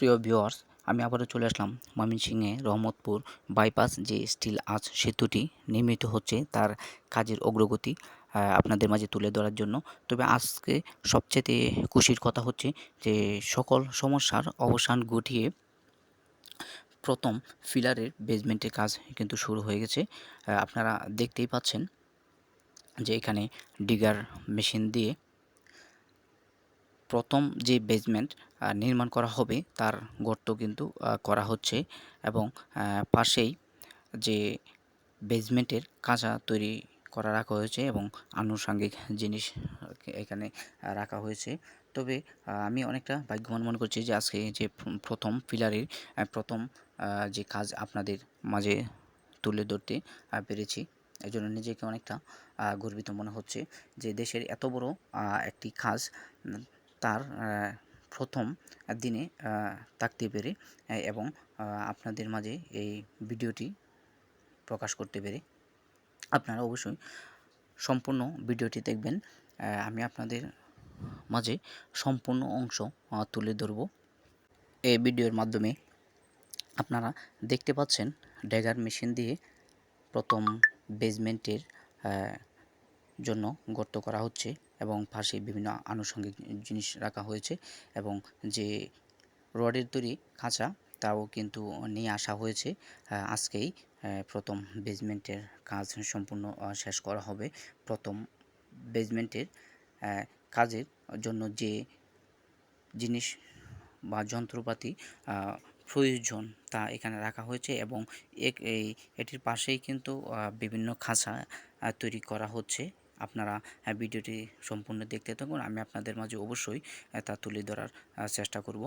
প্রিয় ভিউয়ার্স, আমি আবারও চলে আসলাম ময়মনসিংহে রহমতপুর বাইপাস যে স্টিল আজ সেতুটি নির্মিত হচ্ছে তার কাজের অগ্রগতি আপনাদের মাঝে তুলে ধরার জন্য। তবে আজকে সবচেয়ে খুশির কথা হচ্ছে যে সকল সমস্যার অবসান ঘটিয়ে প্রথম ফিলারের বেসমেন্টের কাজ কিন্তু শুরু হয়ে গেছে। আপনারা দেখতেই পাচ্ছেন যে এখানে ডিগার মেশিন দিয়ে প্রথম যে বেসমেন্ট নির্মাণ করা হবে তার গর্ত কিন্তু করা হচ্ছে এবং পাশেই যে বেসমেন্টের কাঁচা তৈরি করা রাখা হয়েছে এবং আনুষঙ্গিক জিনিস এখানে রাখা হয়েছে। তবে আমি অনেকটা ভাগ্যবান মনে করছি যে আজকে যে প্রথম পিলারের প্রথম যে কাজ আপনাদের মাঝে তুলে ধরতে পেরেছি। এই জন্য নিজেকে অনেকটা গর্বিত মনে হচ্ছে যে দেশের এত বড় একটি কাজ তার প্রথম দিনে থাকতে পেরে এবং আপনাদের মাঝে এই ভিডিওটি প্রকাশ করতে পেরে আপনারা অবশ্যই সম্পূর্ণ ভিডিওটি দেখবেন। আমি আপনাদের মাঝে সম্পূর্ণ অংশ তুলে ধরব। এই ভিডিওর মাধ্যমে আপনারা দেখতে পাচ্ছেন ড্যাগার মেশিন দিয়ে প্রথম বেজমেন্টের জন্য গর্ত করা হচ্ছে। এবং পাশে বিভিন্ন আনুষঙ্গিক জিনিস রাখা হয়েছে এবং যে রডের তৈরি খাঁচা, তাও কিন্তু নিয়ে আসা হয়েছে। আজকেই প্রথম বেজমেন্টের কাজ সম্পূর্ণ শেষ করা হবে। প্রথম বেজমেন্টের কাজের জন্য যে জিনিস বা যন্ত্রপাতি প্রয়োজন তা এখানে রাখা হয়েছে এবং এটির পাশেই কিন্তু বিভিন্ন খাঁচা তৈরি করা হচ্ছে। আপনারা ভিডিওটি সম্পূর্ণ দেখতে থাকুন। আমি আপনাদের মাঝে অবশ্যই তা তুলে ধরার চেষ্টা করব।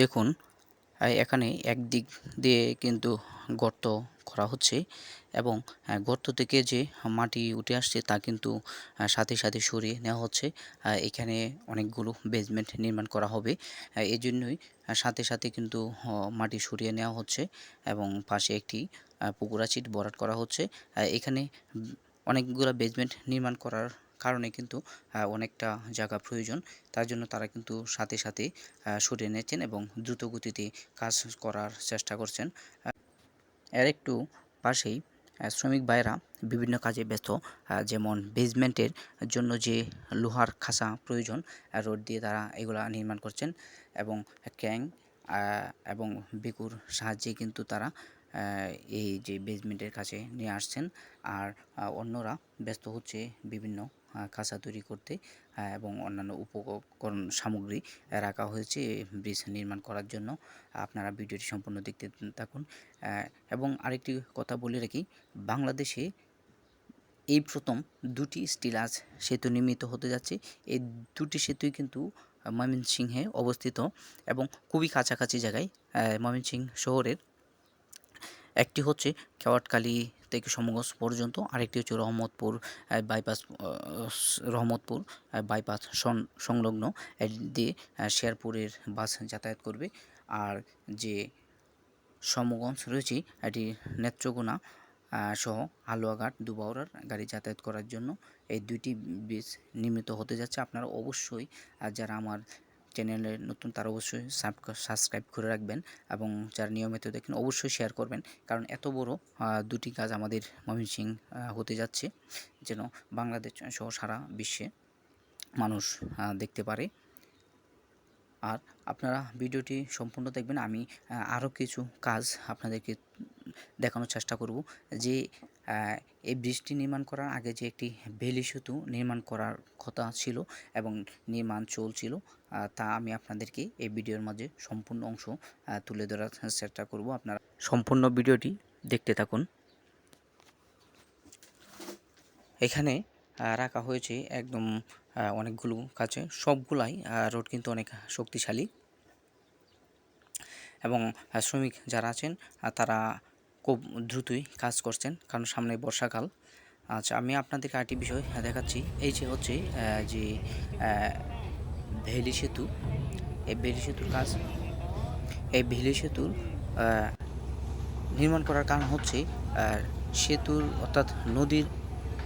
দেখুন এখানে একদিক দিয়ে কিন্তু গর্ত করা হচ্ছে এবং গর্ত থেকে যে মাটি উঠে আসছে তা কিন্তু সাথে সাথে সরিয়ে নেওয়া হচ্ছে। এখানে অনেকগুলো বেসমেন্ট নির্মাণ করা হবে। এই জন্যই সাথে সাথে কিন্তু মাটি সরিয়ে নেওয়া হচ্ছে এবং পাশে একটি পুকুরা চিট ভরাট করা হচ্ছে। এখানে অনেকগুলো বেসমেন্ট নির্মাণ করার কারণে কিন্তু অনেকটা জায়গা প্রয়োজন। তার জন্য তারা কিন্তু সাথে সাথে সরে নিয়েছেন এবং দ্রুত গতিতে কাজ করার চেষ্টা করছেন। এর একটু পাশেই শ্রমিক ভাইরা বিভিন্ন কাজে ব্যস্ত যেমন বেসমেন্টের জন্য যে লোহার খাসা প্রয়োজন রোড দিয়ে তারা এগুলা নির্মাণ করছেন এবং ক্যাং এবং বেকুর সাহায্যে কিন্তু তারা এই যে বেসমেন্টের কাছে নিয়ে আসছেন। আর অন্যরা ব্যস্ত হচ্ছে বিভিন্ন কাঁচা তৈরি করতে এবং অন্যান্য উপকরণ সামগ্রী রাখা হয়েছে ব্রিজ নির্মাণ করার জন্য। আপনারা ভিডিওটি সম্পূর্ণ দেখতে থাকুন। এবং আরেকটি কথা বলে রাখি, বাংলাদেশে এই প্রথম দুটি স্টিলাস সেতু নির্মিত হতে যাচ্ছে। এই দুটি সেতুই কিন্তু ময়মনসিংহে অবস্থিত এবং খুবই কাছাকাছি জায়গায় ময়মনসিংহ শহরের একটি হচ্ছে কেওয়াটকালী থেকে সমগঞ্জ পর্যন্ত আরেকটি হচ্ছে রহমতপুর বাইপাস রহমতপুর বাইপাস সংলগ্ন দিয়ে আহ, শেরপুরের বাস যাতায়াত করবে। আর যে সমগঞ্জ রয়েছে এটি নেত্রকোনা সহ হালুয়াঘাট দুবাউরার গাড়ি যাতায়াত করার জন্য। এই দুইটি ব্রিজ নির্মিত হতে যাচ্ছে। আপনারা অবশ্যই যারা আমার চ্যানেলে নতুন তারা অবশ্যই সাবস্ক্রাইব করে রাখবেন এবং যারা নিয়মিত দেখেন অবশ্যই শেয়ার করবেন। কারণ এত বড় দুটি কাজ আমাদের ময়মনসিং হতে যাচ্ছে, যেন বাংলাদেশ সহ সারা বিশ্বে মানুষ দেখতে পারে। আর আপনারা ভিডিওটি সম্পূর্ণ দেখবেন, আমি আরও কিছু কাজ আপনাদেরকে দেখানোর চেষ্টা করব। যে এই ব্রিজটি নির্মাণ করার আগে যে একটি বেলি সেতু নির্মাণ করার কথা ছিল এবং নির্মাণ চলছিল তা আমি আপনাদেরকে এই ভিডিওর মাঝে সম্পূর্ণ অংশ তুলে ধরার চেষ্টা করব। আপনারা সম্পূর্ণ ভিডিওটি দেখতে থাকুন। এখানে রাখা হয়েছে একদম অনেকগুলো কাছে। সবগুলাই রোড কিন্তু অনেক শক্তিশালী। এবং শ্রমিক যারা আছেন তারা খুব দ্রুতই কাজ করছেন, কারণ সামনে বর্ষাকাল। আচ্ছা আমি আপনাদেরকে আরেকটি বিষয় দেখাচ্ছি। এই যে হচ্ছে যে ভেলি সেতু এই ভেলি সেতুর কাজ এই ভেলি সেতুর নির্মাণ করার কারণ হচ্ছে সেতুর অর্থাৎ নদীর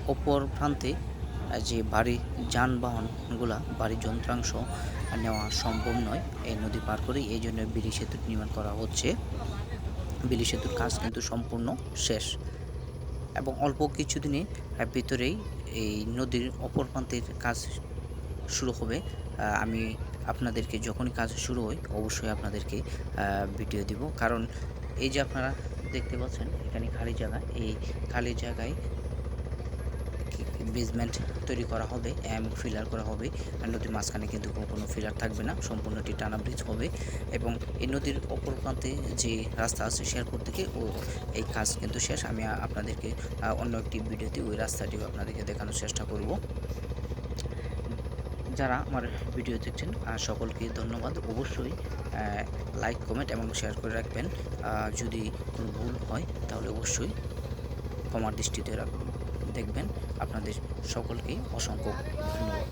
অপর প্রান্তে যে বাড়ি যানবাহনগুলা বাড়ির যন্ত্রাংশ নেওয়া সম্ভব নয় এই নদী পার করে এই জন্য বিলি সেতু নির্মাণ করা হচ্ছে। বিলি সেতুর কাজ কিন্তু সম্পূর্ণ শেষ। এবং অল্প কিছুদিনের আহ, ভিতরেই এই নদীর অপর প্রান্তের কাজ শুরু হবে। আমি আপনাদেরকে যখনই কাজ শুরু হয়, অবশ্যই আপনাদেরকে ভিডিও দিব। কারণ এই যে আপনারা দেখতে পাচ্ছেন, এখানে খালি জায়গা। এই খালি জায়গায় বেসমেন্ট তৈরি করা হবে এবং ফিলার করা হবে। আর নদীর মাঝখানে কিন্তু কোনো ফিলার থাকবে না। সম্পূর্ণটি টানা ব্রিজ হবে। এবং এই নদীর অপর প্রান্তে যে রাস্তা আছে, শেরপুর থেকে, ও এই কাজ কিন্তু শেষ। আমি আপনাদেরকে অন্য একটি ভিডিওতে ওই রাস্তাটিও আপনাদেরকে দেখানোর চেষ্টা করব। যারা আমার ভিডিও দেখছেন সকলকে ধন্যবাদ। অবশ্যই লাইক কমেন্ট এবং শেয়ার করে রাখবেন। যদি কোনো ভুল হয়, তাহলে অবশ্যই ক্ষমার দৃষ্টিতে রাখবেন। দেখবেন আপনাদের সকলকে অসংখ্য ধন্যবাদ।